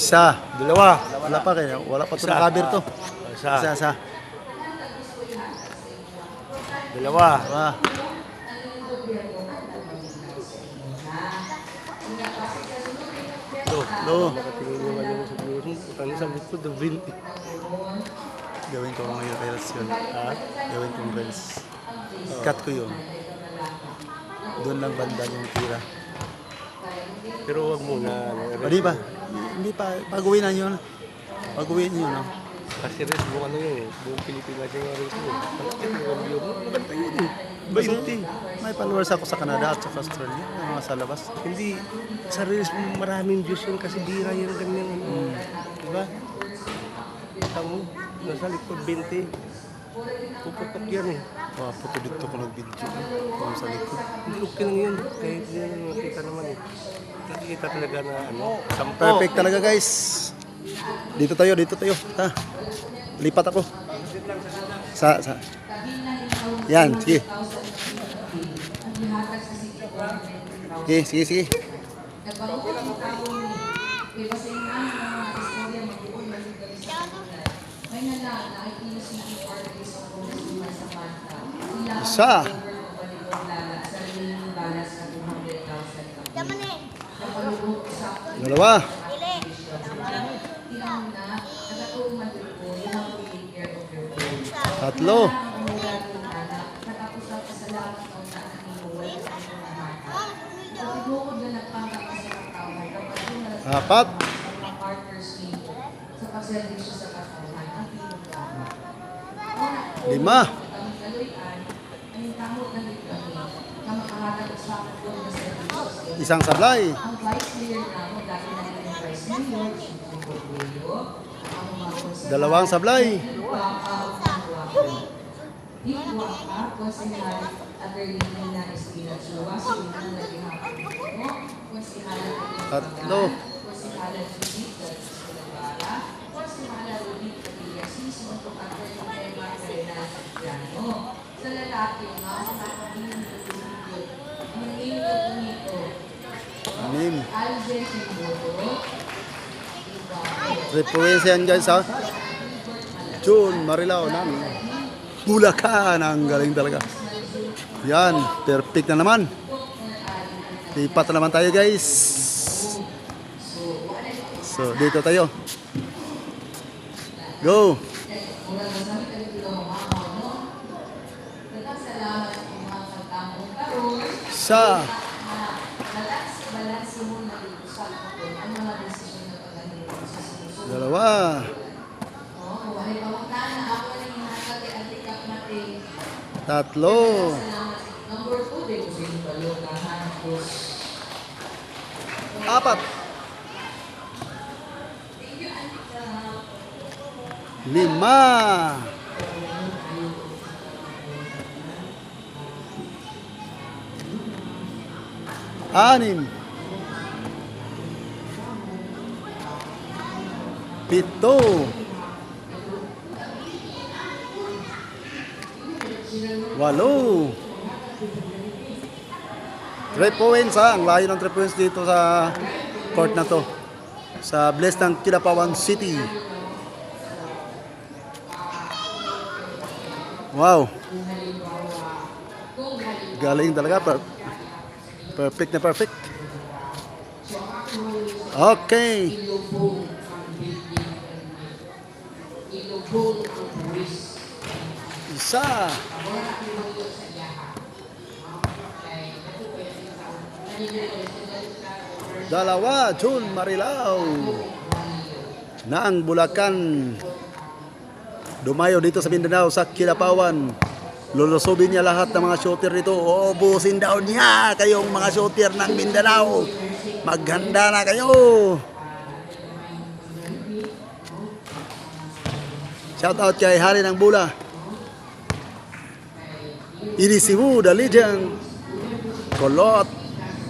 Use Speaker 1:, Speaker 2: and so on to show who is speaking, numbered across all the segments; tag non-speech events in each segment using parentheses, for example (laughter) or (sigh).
Speaker 1: Isa.
Speaker 2: Dalawa.
Speaker 1: Wala pa kaya. Wala pa ito
Speaker 2: Isa.
Speaker 1: nakaber to.
Speaker 2: Isa.
Speaker 1: Isa, isa.
Speaker 2: Dalawa.
Speaker 1: Dalawa.
Speaker 2: Do.
Speaker 1: Do.
Speaker 2: Nakatingin yung sa buong. Putang sa likod ng 20.
Speaker 1: Gawin ko ngayon reels yun. Ha? Gawin kong reels. Cut ko yun. Doon lang banda yung tira.
Speaker 2: Pero wag muna. ano,
Speaker 1: O di ba? Hindi pa. Pag-uwi na yun. Pag-uwi niyo, no?
Speaker 2: Kasi res buong ano yun eh. Buong Pilipinas yung rin ko. Bakit yung view mo? Maganda yun eh. 20.
Speaker 1: may followers ako sa Canada at sa Australia. Yung mga sa labas.
Speaker 2: Hindi. Sa reels mo maraming views yun kasi bira yung ganyan. Ano. Diba? Kita mo. Nasa likod 20. Puputok yan eh.
Speaker 1: Oh, puto dito ko nag-video. Kung sa likod.
Speaker 2: Hindi okay lang yun. Kahit hindi naman makita naman eh. Nakikita talaga na ano. Sampo.
Speaker 1: Perfect talaga guys. Dito tayo, dito tayo. Ha? Lipat ako. Sa, sa. Yan, sige. Sige, sige, sige. Isa. Dalawa. Tatlo. Apat. Lima. Isang sablay. Dalawang sablay. Tatlo. Anim. Reference yan guys ha. June Marilao ng Bulacan. Ang galing talaga. Yan. Perfect na naman. Lipat na naman tayo guys. So dito tayo. Go. Sa. Dalawa. Tatlo. Apat. Lima. Anim. Pito. Walo. Three points ha. Ang layo ng three points dito sa court na to. Sa Bless ng Kidapawan City. Wow. Galing talaga. Per- perfect na perfect. Okay. Isa. Dalawa, June Marilao. Na ang Bulacan. Dumayo dito sa Mindanao, sa Kilapawan. Lulusobin niya lahat ng mga shooter dito. Uubusin daw niya kayong mga shooter ng Mindanao. Maghanda na kayo. Shout out kay Hari ng Bula. Inisibu, the legend. Kolot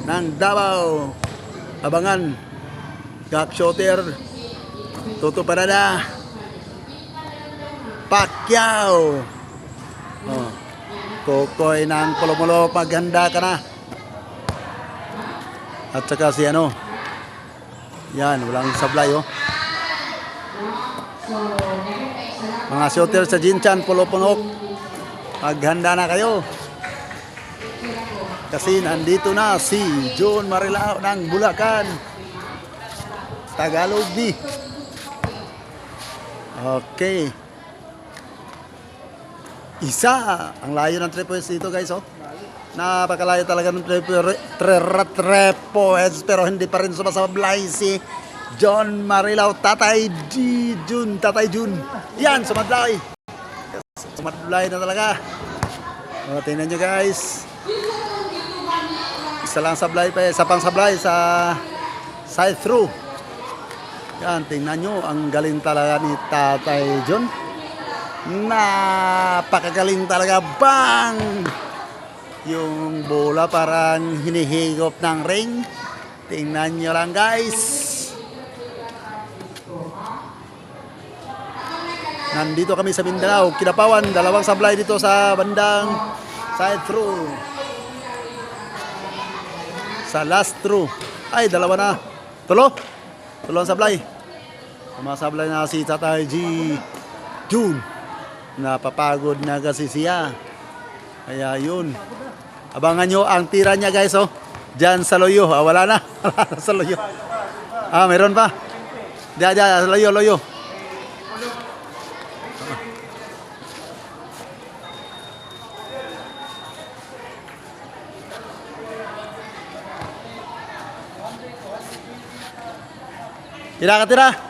Speaker 1: ng Davao. Abangan. Gak shooter. Toto Parada. Pacquiao. Kokoy ng Polomulo, paghanda ka na. At saka si ano,
Speaker 3: Yan, walang sablay oh. Mga shooter sa Jinchan, Pulopunok. Maghanda na kayo. Kasi nandito na si John Marilao ng Bulacan. Tagalog di. Okay. Isa. Ang layo ng 3 points dito guys oh. Napakalayo talaga ng 3 points pero hindi pa rin sumasablay si John Marilao. Tatay G. Jun. Tatay Jun. Yan, sumadlay. Yes, sumadlay na talaga. O, tingnan nyo guys. Isa lang sablay pa, isa pang sablay sa side through. Yan, tingnan nyo, ang galing talaga ni Tatay John. Napakagaling talaga, bang! Yung bola parang hinihigop ng ring. Tingnan nyo lang guys. Nandito kami sa Mindanao, Kinapawan, dalawang sablay dito sa bandang side through. Sa last through. Ay, dalawa na. Tulo. Tulo ang sablay. Sumasablay na si Tatay G. June. Napapagod na kasi siya. Kaya yun. Abangan nyo ang tira niya guys oh. Diyan sa loyo. Ah, wala na. (laughs) Wala sa loyo. Ah, meron pa. Diyan, diyan. Sa loyo, loyo. Tira ka tira.